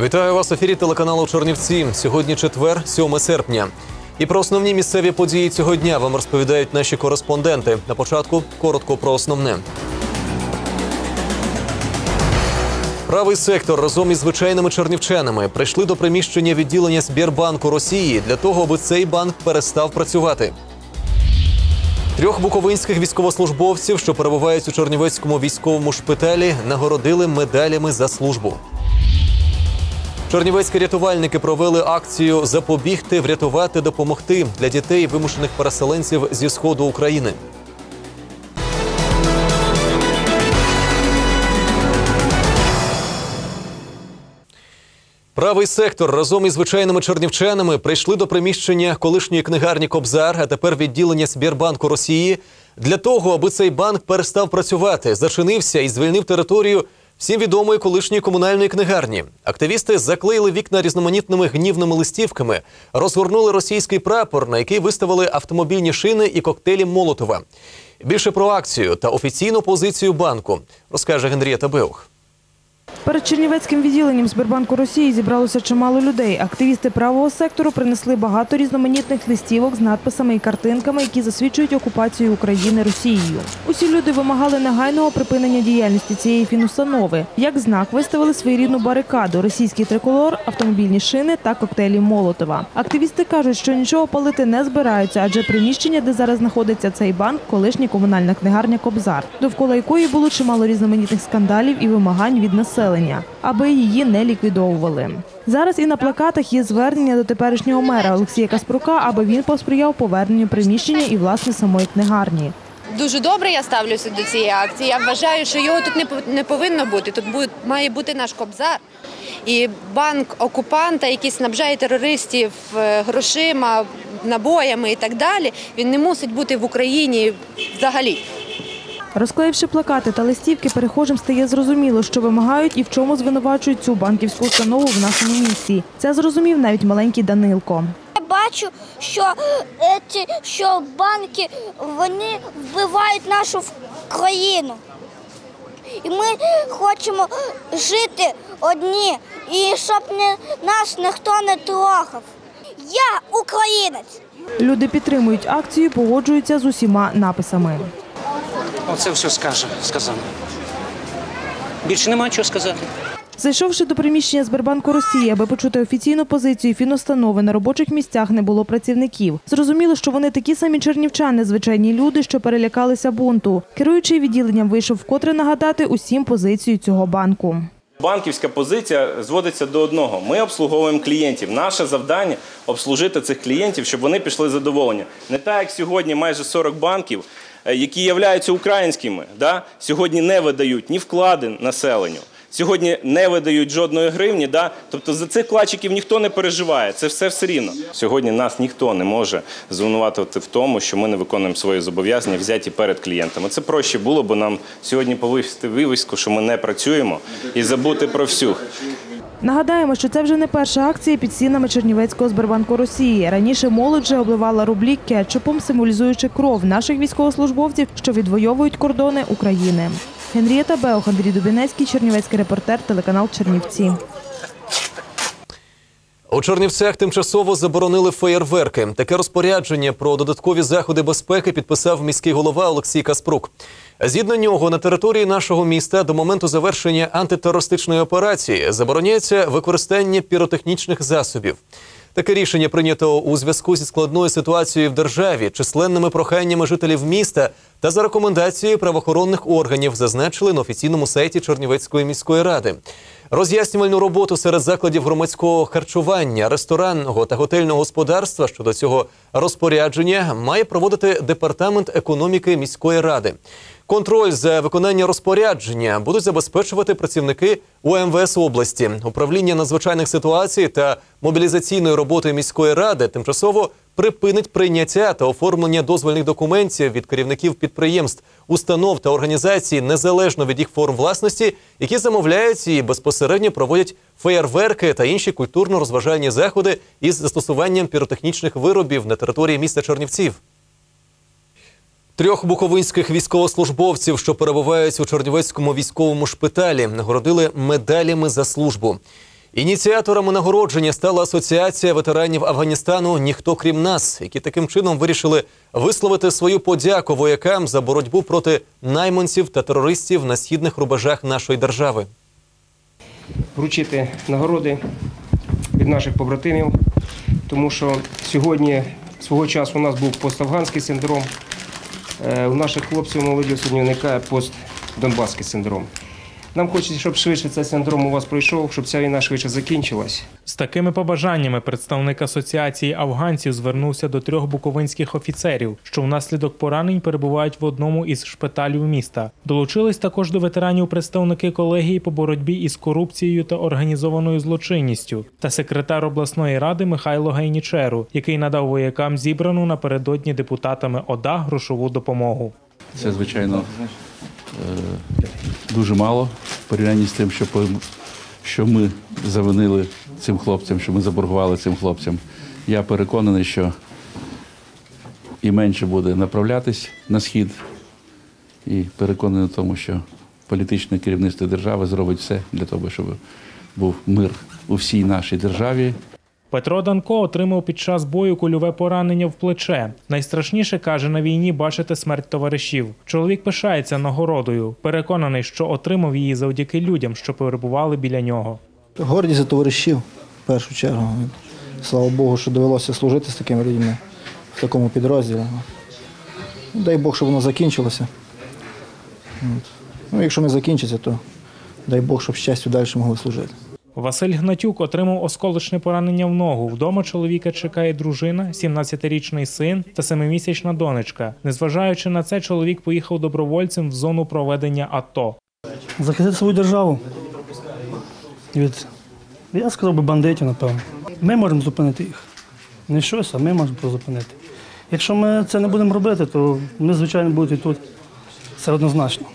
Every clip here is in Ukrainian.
Вітаю вас в ефірі телеканалу Чернівці. Сьогодні четвер, 7 серпня. І про основні місцеві події цього дня вам розповідають наші кореспонденти. На початку коротко про основне. Правий сектор разом із звичайними чернівчанами прийшли до приміщення відділення Збірбанку Росії для того, аби цей банк перестав працювати. Трьох буковинських військовослужбовців, що перебувають у Чернівецькому військовому шпиталі, нагородили медалями за службу. Чернівецькі рятувальники провели акцію Запобігти, врятувати, допомогти для дітей вимушених переселенців зі сходу України. Правий сектор разом із звичайними чернівчанами прийшли до приміщення колишньої книгарні Кобзар, а тепер відділення Збірбанку Росії для того, аби цей банк перестав працювати, зачинився і звільнив територію всім відомої колишньої комунальної книгарні. Активісти заклеїли вікна різноманітними гнівними листівками, розгорнули російський прапор, на який виставили автомобільні шини і коктейлі Молотова. Більше про акцію та офіційну позицію банку розкаже Генрієта Беух. Перед Чернівецьким відділенням Сбербанку Росії зібралося чимало людей. Активісти правого сектору принесли багато різноманітних листівок з надписами і картинками, які засвідчують окупацію України Росією. Усі люди вимагали негайного припинення діяльності цієї фінустанови. Як знак виставили своєрідну барикаду, російський триколор, автомобільні шини та коктейлі Молотова. Активісти кажуть, що нічого палити не збираються, адже приміщення, де зараз знаходиться цей банк, колишня комунальна книгарня Кобзар, довкола якої було чимало різноманітних скандалів і вимагань від населення, аби її не ліквідовували. Зараз і на плакатах є звернення до теперішнього мера Олексія Каспрука, аби він посприяв поверненню приміщення і власне самої книгарні. Дуже добре я ставлюся до цієї акції. Я вважаю, що його тут не повинно бути. Тут має бути наш кобзар. І банк окупанта, який снабжає терористів е, грошима, набоями і так далі, він не мусить бути в Україні взагалі. Розклеївши плакати та листівки, перехожим стає зрозуміло, що вимагають і в чому звинувачують цю банківську установу в нашому місті. Це зрозумів навіть маленький Данилко. Я бачу, що, е, ці, що банки вони вбивають нашу країну. І ми хочемо жити одні, і щоб не, нас ніхто не трогав. Я українець. Люди підтримують акцію, погоджуються з усіма написами. Оце все скаже, сказано. Більше нема чого сказати. Зайшовши до приміщення Сбербанку Росії, аби почути офіційну позицію фінустанови, на робочих місцях не було працівників. Зрозуміло, що вони такі самі чернівчани, звичайні люди, що перелякалися бунту. Керуючий відділенням вийшов вкотре нагадати усім позицію цього банку. Банківська позиція зводиться до одного: ми обслуговуємо клієнтів. Наше завдання обслужити цих клієнтів, щоб вони пішли задоволення. Не так, як сьогодні майже 40 банків, які являються українськими, да, сьогодні не видають ні вклади населенню. Сьогодні не видають жодної гривні, да? тобто за цих вкладчиків ніхто не переживає. Це все все рівно. Сьогодні нас ніхто не може звинуватити в тому, що ми не виконуємо свої зобов'язання, взяті перед клієнтами. Це проще було б нам сьогодні повисити вивіску, що ми не працюємо, і забути про всіх. Нагадаємо, що це вже не перша акція під стінами Чернівецького Сбербанку Росії. Раніше молодь вже обливала рублі кетчупом, символізуючи кров наших військовослужбовців, що відвоюють кордони України. Генрієта Беох, Андрій Дубінецький, Чернівецький репортер, телеканал Чернівці. У Чернівцях тимчасово заборонили феєрверки. Таке розпорядження про додаткові заходи безпеки підписав міський голова Олексій Каспрук. Згідно нього, на території нашого міста до моменту завершення антитерористичної операції забороняється використання піротехнічних засобів. Таке рішення прийнято у зв'язку зі складною ситуацією в державі, численними проханнями жителів міста та за рекомендацією правоохоронних органів, зазначили на офіційному сайті Чернівецької міської ради. Роз'яснювальну роботу серед закладів громадського харчування, ресторанного та готельного господарства щодо цього розпорядження має проводити департамент економіки міської ради. Контроль за виконання розпорядження будуть забезпечувати працівники УМВС області, управління надзвичайних ситуацій та мобілізаційної роботи міської ради тимчасово припинить прийняття та оформлення дозвольних документів від керівників підприємств, установ та організацій незалежно від їх форм власності, які замовляють і безпосередньо проводять феєрверки та інші культурно-розважальні заходи із застосуванням піротехнічних виробів на території міста Чернівців. Трьох буковинських військовослужбовців, що перебувають у Чернівецькому військовому шпиталі, нагородили медалями за службу. Ініціаторами нагородження стала асоціація ветеранів Афганістану Ніхто крім нас, які таким чином вирішили висловити свою подяку воякам за боротьбу проти найманців та терористів на східних рубежах нашої держави. вручити нагороди від наших побратимів, тому що сьогодні свого часу у нас був постафганський синдром. Е, У наших хлопців молоді сьогодні виникає постдонбаський синдром. Нам хочеться, щоб швидше цей синдром у вас пройшов, щоб ця війна швидше закінчилась. З такими побажаннями представник асоціації афганців звернувся до трьох буковинських офіцерів, що внаслідок поранень перебувають в одному із шпиталів міста. Долучились також до ветеранів представники колегії по боротьбі із корупцією та організованою злочинністю та секретар обласної ради Михайло Гайнічеру, який надав воякам зібрану напередодні депутатами ОДА грошову допомогу. Це, звичайно, дуже мало в порівнянні з тим, що, що ми завинили цим хлопцям, що ми заборгували цим хлопцям. Я переконаний, що і менше буде направлятись на схід, і переконаний в тому, що політичне керівництво держави зробить все для того, щоб був мир у всій нашій державі, Петро Данко отримав під час бою кульове поранення в плече. Найстрашніше каже на війні бачити смерть товаришів. Чоловік пишається нагородою, переконаний, що отримав її завдяки людям, що перебували біля нього. Гордість за товаришів, в першу чергу. Слава Богу, що довелося служити з такими людьми в такому підрозділі. Дай Бог, щоб воно закінчилося. Ну, якщо не закінчиться, то дай Бог, щоб щастю далі могли служити. Василь Гнатюк отримав осколочне поранення в ногу. Вдома чоловіка чекає дружина, 17-річний син та 7-місячна донечка. Незважаючи на це, чоловік поїхав добровольцем в зону проведення АТО. захистити свою державу від, я сказав би, бандитів, напевно. Ми можемо зупинити їх. Не щось, а ми можемо зупинити. Якщо ми це не будемо робити, то ми, звичайно, будуть і тут. Це однозначно.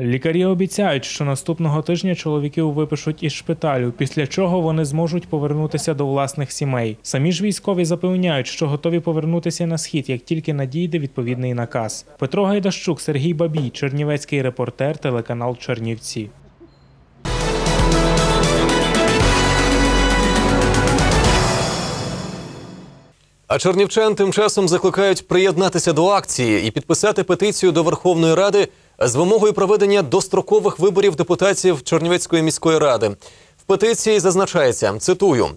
Лікарі обіцяють, що наступного тижня чоловіків випишуть із шпиталю, після чого вони зможуть повернутися до власних сімей. Самі ж військові запевняють, що готові повернутися на схід, як тільки надійде відповідний наказ. Петро Гайдащук, Сергій Бабій, Чернівецький репортер, телеканал Чернівці. А чернівчан тим часом закликають приєднатися до акції і підписати петицію до Верховної Ради з вимогою проведення дострокових виборів депутатів Чернівецької міської ради. В петиції зазначається, цитую.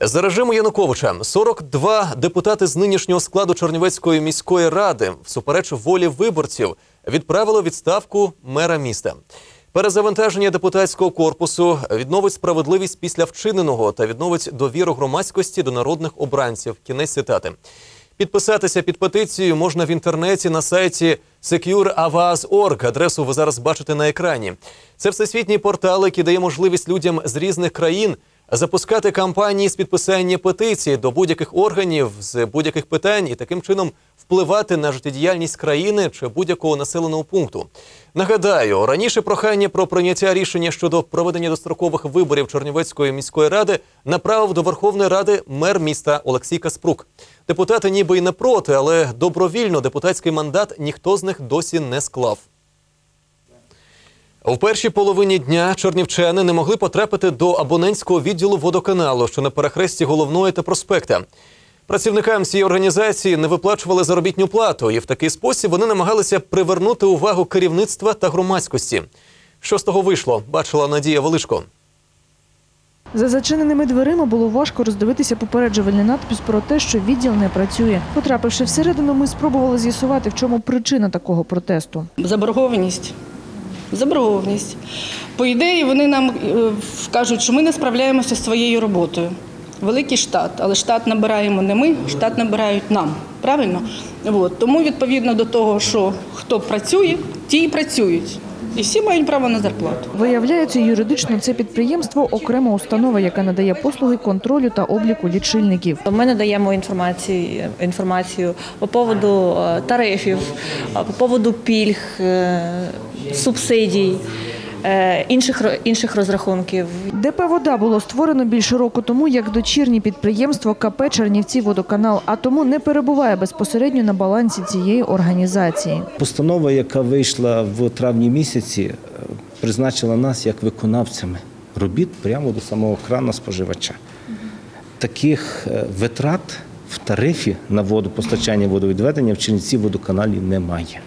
За режиму Януковича 42 депутати з нинішнього складу Чернівецької міської ради, всупереч волі виборців, відправили відставку мера міста. Перезавантаження депутатського корпусу відновить справедливість після вчиненого та відновить довіру громадськості до народних обранців. Кінець цитати. Підписатися під петицією можна в інтернеті на сайті secureavaz.org. Адресу ви зараз бачите на екрані. Це всесвітній портал, який дає можливість людям з різних країн запускати кампанії з підписання петиції до будь-яких органів з будь-яких питань і таким чином впливати на життєдіяльність країни чи будь-якого населеного пункту. Нагадаю, раніше прохання про прийняття рішення щодо проведення дострокових виборів Чернівецької міської ради направив до Верховної Ради мер міста Олексій Каспрук. Депутати ніби й не проти, але добровільно депутатський мандат ніхто з них досі не склав. У першій половині дня чернівчани не могли потрапити до абонентського відділу водоканалу, що на перехресті головної та проспекта. Працівникам цієї організації не виплачували заробітну плату, і в такий спосіб вони намагалися привернути увагу керівництва та громадськості. Що з того вийшло, бачила Надія Величко. За зачиненими дверима було важко роздивитися попереджувальний надпис про те, що відділ не працює. Потрапивши всередину, ми спробували з'ясувати, в чому причина такого протесту. Заборгованість. Заборгованість. По ідеї, вони нам е, кажуть, що ми не справляємося з своєю роботою. Великий штат, але штат набираємо не ми, штат набирають нам. Правильно? От. Тому відповідно до того, що хто працює, ті і працюють. І всі мають право на зарплату. Виявляється, юридично це підприємство окрема установа, яка надає послуги контролю та обліку лічильників. Ми надаємо інформацію, інформацію по поводу е, тарифів, е, по поводу пільг, е, субсидій, інших інших розрахунків. ДП «Вода» було створено більше року тому як дочірнє підприємство КП «Чернівці Водоканал», а тому не перебуває безпосередньо на балансі цієї організації. Постанова, яка вийшла в травні місяці, е, призначила нас як виконавцями робіт прямо до самого крана споживача. Таких е, витрат в тарифі на водопостачання водовідведення в Чернівці водоканалі немає.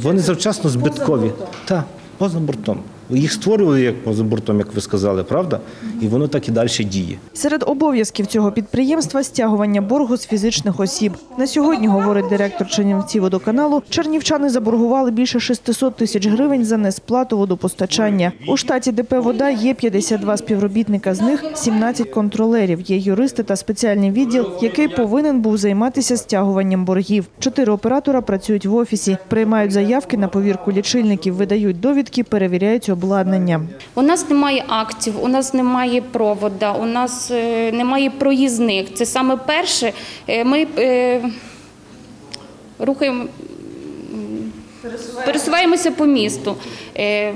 Вони завчасно збиткові. Так, Поздно. Їх створювали як поза бортом, як ви сказали, правда? І воно так і далі діє. Серед обов'язків цього підприємства стягування боргу з фізичних осіб. На сьогодні, говорить директор Чернівці водоканалу, чернівчани заборгували більше 600 тисяч гривень за несплату водопостачання. У штаті ДП «Вода» є 52 співробітника, з них 17 контролерів. Є юристи та спеціальний відділ, який повинен був займатися стягуванням боргів. Чотири оператора працюють в офісі, приймають заявки на повірку лічильників, видають довідки, перевіряють обладнання. У нас немає актів, у нас немає провода, у нас е, немає проїзних. Це саме перше. Е, Ми е, рухаємо. Пересуваємося по місту. Е,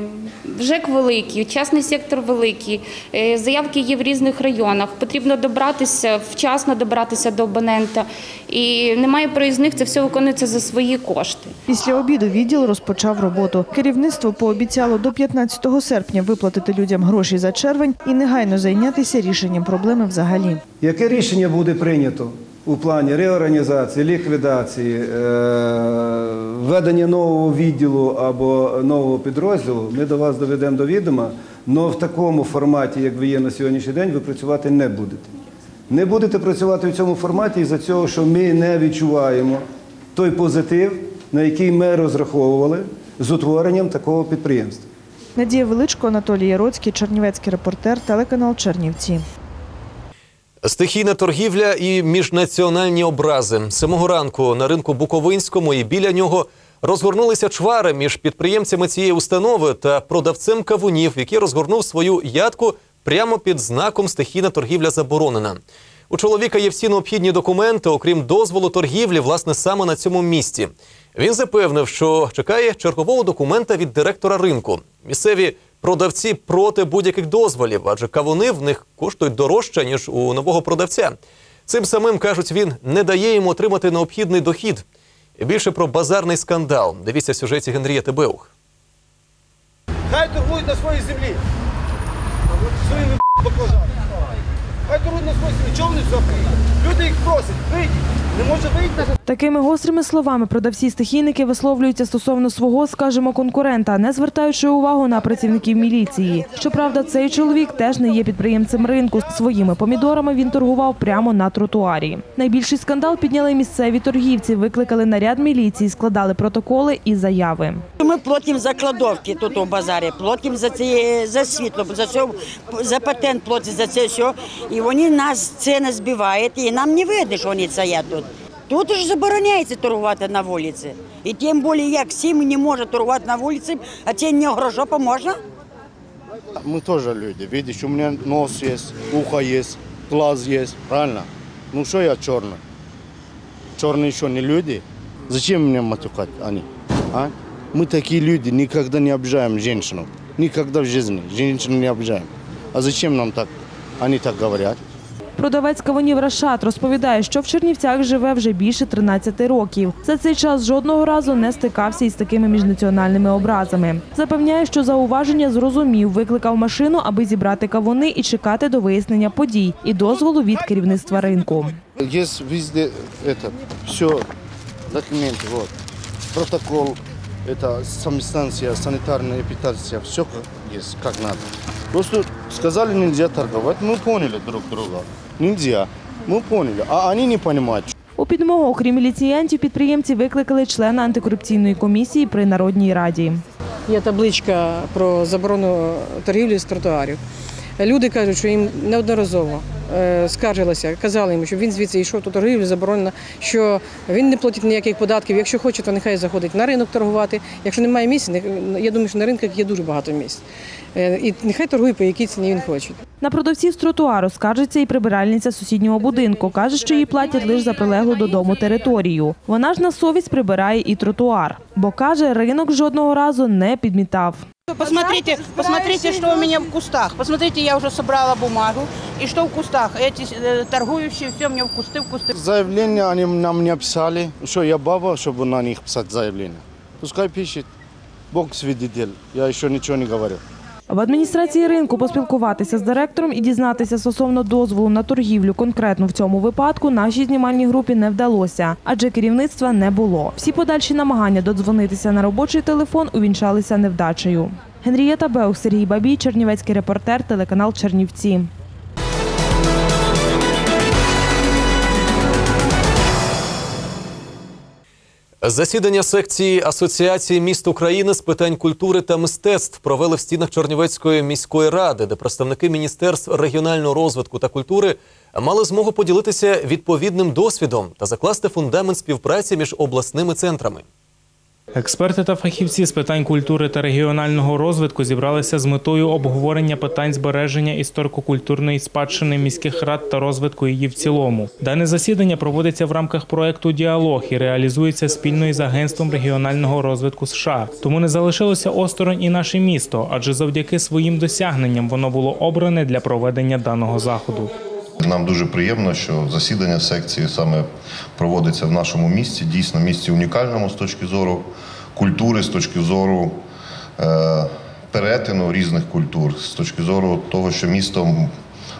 ЖЕК великий, частний сектор великий, е, заявки є в різних районах. Потрібно добратися, вчасно добратися до абонента. І немає проїзних, це все виконується за свої кошти. Після обіду відділ розпочав роботу. Керівництво пообіцяло до 15 серпня виплатити людям гроші за червень і негайно зайнятися рішенням проблеми взагалі. Яке рішення буде прийнято у плані реорганізації, ліквідації, е, введення нового відділу або нового підрозділу, ми до вас доведемо до відома, але в такому форматі, як ви є на сьогоднішній день, ви працювати не будете. Не будете працювати в цьому форматі із-за цього, що ми не відчуваємо той позитив, на який ми розраховували з утворенням такого підприємства. Надія Величко, Анатолій Яроцький, Чернівецький репортер, телеканал Чернівці. Стихійна торгівля і міжнаціональні образи. Самого ранку на ринку Буковинському і біля нього розгорнулися чвари між підприємцями цієї установи та продавцем кавунів, який розгорнув свою ядку прямо під знаком стихійна торгівля заборонена. У чоловіка є всі необхідні документи, окрім дозволу торгівлі, власне, саме на цьому місці. Він запевнив, що чекає чергового документа від директора ринку. Місцеві продавці проти будь-яких дозволів, адже кавуни в них коштують дорожче, ніж у нового продавця. Цим самим, кажуть, він не дає їм отримати необхідний дохід. Більше про базарний скандал. Дивіться в сюжеті Генрієти Беух. Хай торгують на своїй землі. Своїми баклажанами. Хай землі. Чого вони все Люди їх просять, вийдіть. Не може вийти. Такими гострими словами продавці-стихійники висловлюються стосовно свого, скажімо, конкурента, не звертаючи увагу на працівників міліції. Щоправда, цей чоловік теж не є підприємцем ринку. Своїми помідорами він торгував прямо на тротуарі. Найбільший скандал підняли місцеві торгівці, викликали наряд міліції, складали протоколи і заяви Ми платимо за кладовки тут у базарі, платимо за це за світло, за все, за патент платять за це все. І вони нас ціни збивають, і нам не видно, що вони це є тут. Тут ж забороняється торгувати на вулиці. І тим більше, як сім не може торгувати на вулиці, а це не грошопа можна? Мы тоже люди. Видишь, у меня нос есть, ухо есть, глаз есть, правильно? Ну что я черный? Черные еще не люди? Зачем меня матюкать они? А? Мы такие люди, никогда не обижаем женщину. Никогда в жизни женщину не обижаем. А зачем нам так? Они так говорят. Продавець кавунів Рашат розповідає, що в Чернівцях живе вже більше 13 років. За цей час жодного разу не стикався із такими міжнаціональними образами. Запевняє, що зауваження зрозумів, викликав машину, аби зібрати кавуни і чекати до вияснення подій і дозволу від керівництва ринку. Есть везде это, все, документы, вот. Протокол, это санстанция, санитарная эпитация, все есть, как надо. Просто сказали, нельзя торговать, мы поняли друг друга. Нельзя, мы поняли, а они не понимают. У підмогу, окрім міліціянтів, підприємці викликали члена антикорупційної комісії при Народній раді. Є табличка про заборону торгівлі з тротуарів. Люди кажуть, що їм неодноразово е, скаржилися, казали йому, щоб він звідси йшов, то торгівлю заборонена, що він не платить ніяких податків. Якщо хоче, то нехай заходить на ринок торгувати. Якщо немає місць, я думаю, що на ринках є дуже багато місць. Е, І нехай торгує по якій ціні він хоче. На продавців з тротуару скаржиться і прибиральниця сусіднього будинку. Каже, що їй платять лише за прилеглу додому територію. Вона ж на совість прибирає і тротуар, бо каже, ринок жодного разу не підмітав. Посмотрите, посмотрите, что у меня в кустах. Посмотрите, я уже собрала бумагу. И что в кустах? Эти э, торгующие, все мне в кусты, в кусты. Заявление они нам не писали, что я баба, чтобы на них писать заявление. Пускай пишет. Бог свидетель, я еще ничего не говорил. В адміністрації ринку поспілкуватися з директором і дізнатися стосовно дозволу на торгівлю конкретно в цьому випадку нашій знімальній групі не вдалося, адже керівництва не було. Всі подальші намагання додзвонитися на робочий телефон увінчалися невдачею. Генрієта Беух, Сергій Бабій, Чернівецький репортер, телеканал Чернівці. Засідання секції Асоціації міст України з питань культури та мистецтв провели в стінах Чернівецької міської ради, де представники міністерств регіонального розвитку та культури мали змогу поділитися відповідним досвідом та закласти фундамент співпраці між обласними центрами. Експерти та фахівці з питань культури та регіонального розвитку зібралися з метою обговорення питань збереження історико-культурної спадщини міських рад та розвитку її в цілому. Дане засідання проводиться в рамках проекту Діалог і реалізується спільно із агентством регіонального розвитку США. Тому не залишилося осторонь і наше місто, адже завдяки своїм досягненням воно було обране для проведення даного заходу. Нам дуже приємно, що засідання секції саме проводиться в нашому місті. Дійсно, місті унікальному з точки зору культури, з точки зору е, перетину різних культур, з точки зору того, що місто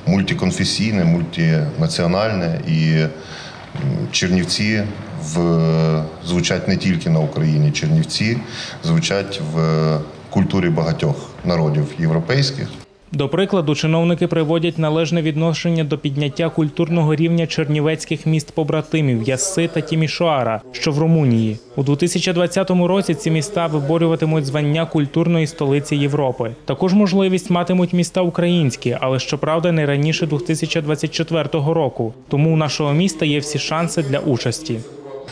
мультиконфесійне, мультинаціональне і Чернівці в, звучать не тільки на Україні. Чернівці звучать в культурі багатьох народів європейських. До прикладу, чиновники приводять належне відношення до підняття культурного рівня чернівецьких міст побратимів Ясси та Тімішоара, що в Румунії. У 2020 році ці міста виборюватимуть звання культурної столиці Європи. Також можливість матимуть міста українські, але щоправда не раніше 2024 року. Тому у нашого міста є всі шанси для участі.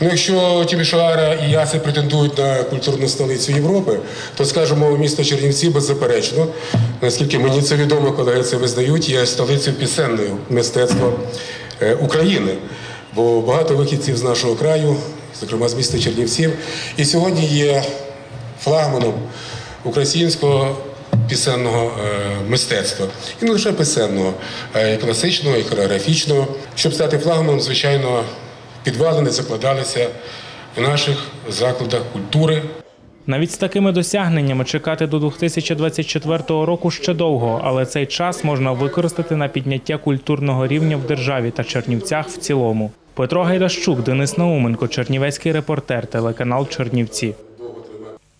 Ну, якщо Тімішоара і Яси претендують на культурну столицю Європи, то скажімо, місто Чернівці беззаперечно, наскільки мені це відомо, колеги це визнають, є столицею пісенної мистецтва е, України. Бо багато вихідців з нашого краю, зокрема з міста Чернівців, і сьогодні є флагманом українського пісенного е, мистецтва. І не лише пісенного, й класичного, і хореографічного. Щоб стати флагманом, звичайно, підвалини закладалися в наших закладах культури. Навіть з такими досягненнями чекати до 2024 року ще довго, але цей час можна використати на підняття культурного рівня в державі та Чернівцях в цілому. Петро Гайдащук, Денис Науменко, Чернівецький репортер, телеканал Чернівці.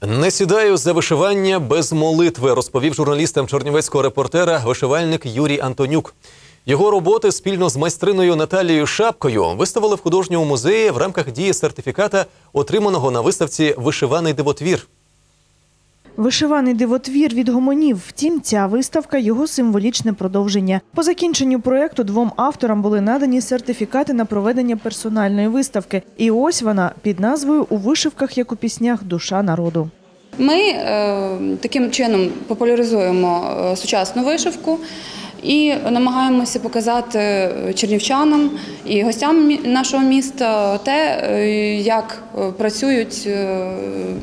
Не сідаю за вишивання без молитви, розповів журналістам чернівецького репортера вишивальник Юрій Антонюк. Його роботи спільно з майстриною Наталією Шапкою виставили в художньому музеї в рамках дії сертифіката, отриманого на виставці Вишиваний дивотвір. Вишиваний дивотвір від гомонів. Втім, ця виставка його символічне продовження. По закінченню проєкту двом авторам були надані сертифікати на проведення персональної виставки. І ось вона під назвою У вишивках, як у піснях Душа народу. Ми е, таким чином популяризуємо е, сучасну вишивку і намагаємося показати чернівчанам і гостям нашого міста те, е, як е, працюють е,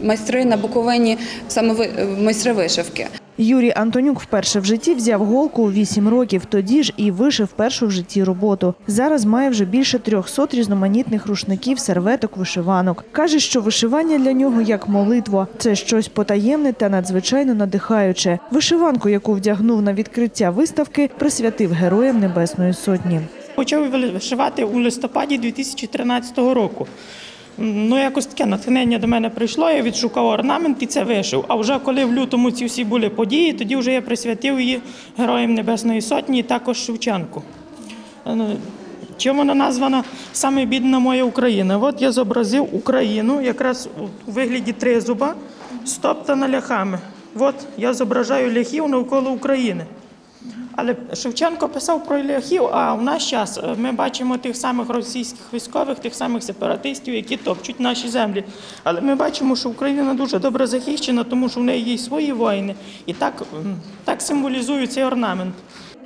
майстри на Буковині, саме е, майстри вишивки. Юрій Антонюк вперше в житті взяв голку у 8 років, тоді ж і вишив першу в житті роботу. Зараз має вже більше 300 різноманітних рушників, серветок, вишиванок. Каже, що вишивання для нього як молитва. Це щось потаємне та надзвичайно надихаюче. Вишиванку, яку вдягнув на відкриття виставки, присвятив героям Небесної Сотні. Почав вишивати у листопаді 2013 року. Ну, якось таке натхнення до мене прийшло, я відшукав орнамент і це вишив. А вже коли в лютому ці всі були події, тоді вже я присвятив її Героям Небесної Сотні і також Шевченку. Е, Чим вона названа саме бідна моя Україна? От я зобразив Україну якраз у вигляді тризуба, стоптана ляхами. От я зображаю ляхів навколо України. Але Шевченко писав про ляхів, а в наш час е, ми бачимо тих самих російських військових, тих самих сепаратистів, які топчуть наші землі. Але ми бачимо, що Україна дуже добре захищена, тому що в неї є свої воїни. І так, так символізує цей орнамент.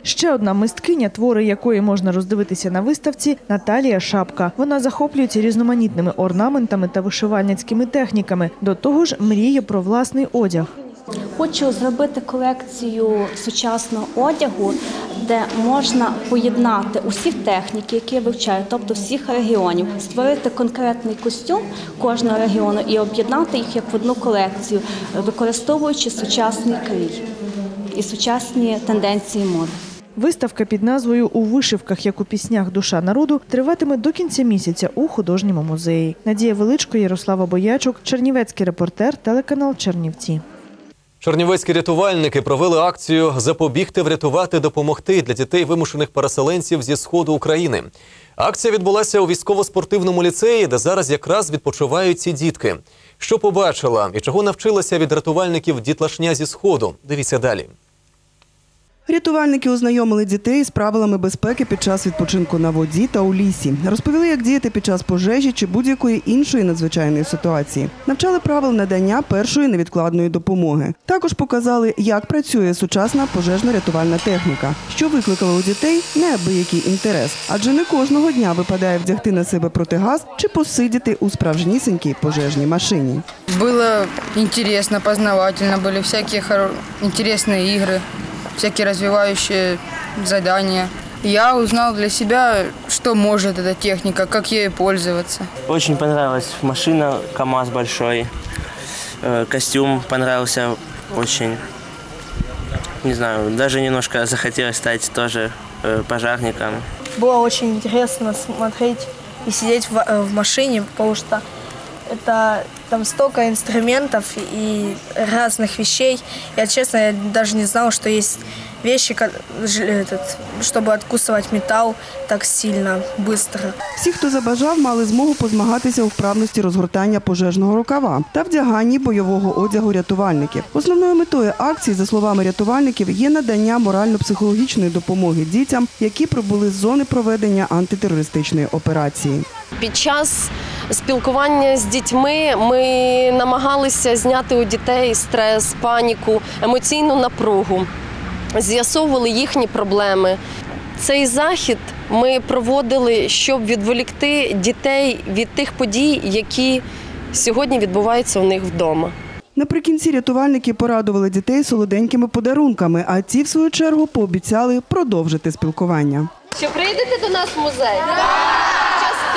Ще одна мисткиня, твори якої можна роздивитися на виставці Наталія Шапка. Вона захоплюється різноманітними орнаментами та вишивальницькими техніками. До того ж, мріє про власний одяг. Хочу зробити колекцію сучасного одягу, де можна поєднати усі техніки, які я вивчаю, тобто всіх регіонів, створити конкретний костюм кожного регіону і об'єднати їх як в одну колекцію, використовуючи сучасний крій. і сучасні тенденції моди. Виставка під назвою У вишивках, як у піснях Душа народу триватиме до кінця місяця у художньому музеї. Надія Величко, Ярослава Боячук, Чернівецький репортер, телеканал Чернівці. Чернівецькі рятувальники провели акцію Запобігти, врятувати, допомогти для дітей вимушених переселенців зі сходу України. Акція відбулася у військово-спортивному ліцеї, де зараз якраз відпочивають ці дітки. Що побачила і чого навчилася від рятувальників дітлашня зі сходу? Дивіться далі. Рятувальники ознайомили дітей з правилами безпеки під час відпочинку на воді та у лісі. Розповіли, як діяти під час пожежі чи будь-якої іншої надзвичайної ситуації. Навчали правил надання першої невідкладної допомоги. Також показали, як працює сучасна пожежно-рятувальна техніка, що викликало у дітей неабиякий інтерес, адже не кожного дня випадає вдягти на себе протигаз чи посидіти у справжнісінькій пожежній машині. Было интересно, познавательно, были всякие хоро- интересные игры, Всякие развивающие задания. Я узнал для себя, что может эта техника, как ею пользоваться. Очень понравилась машина, КАМАЗ большой. Э, Костюм понравился очень. Не знаю, даже немножко захотелось стать тоже э, пожарником. Было очень интересно смотреть и сидеть в, э, в машине, потому что это там столько инструментов и разных вещей. Я, честно, я даже не знала, что есть вещи, ко- ж- этот, чтобы откусывать металл так сильно, быстро. Всі, хто забажав, мали змогу позмагатися у вправності розгортання пожежного рукава та вдяганні бойового одягу рятувальників. Основною метою акції, за словами рятувальників, є надання морально-психологічної допомоги дітям, які прибули з зони проведення антитерористичної операції. Під час спілкування з дітьми ми намагалися зняти у дітей стрес, паніку, емоційну напругу, з'ясовували їхні проблеми. Цей захід ми проводили, щоб відволікти дітей від тих подій, які сьогодні відбуваються у них вдома. Наприкінці рятувальники порадували дітей солоденькими подарунками, а ті, в свою чергу, пообіцяли продовжити спілкування. Чи прийдете до нас в музей?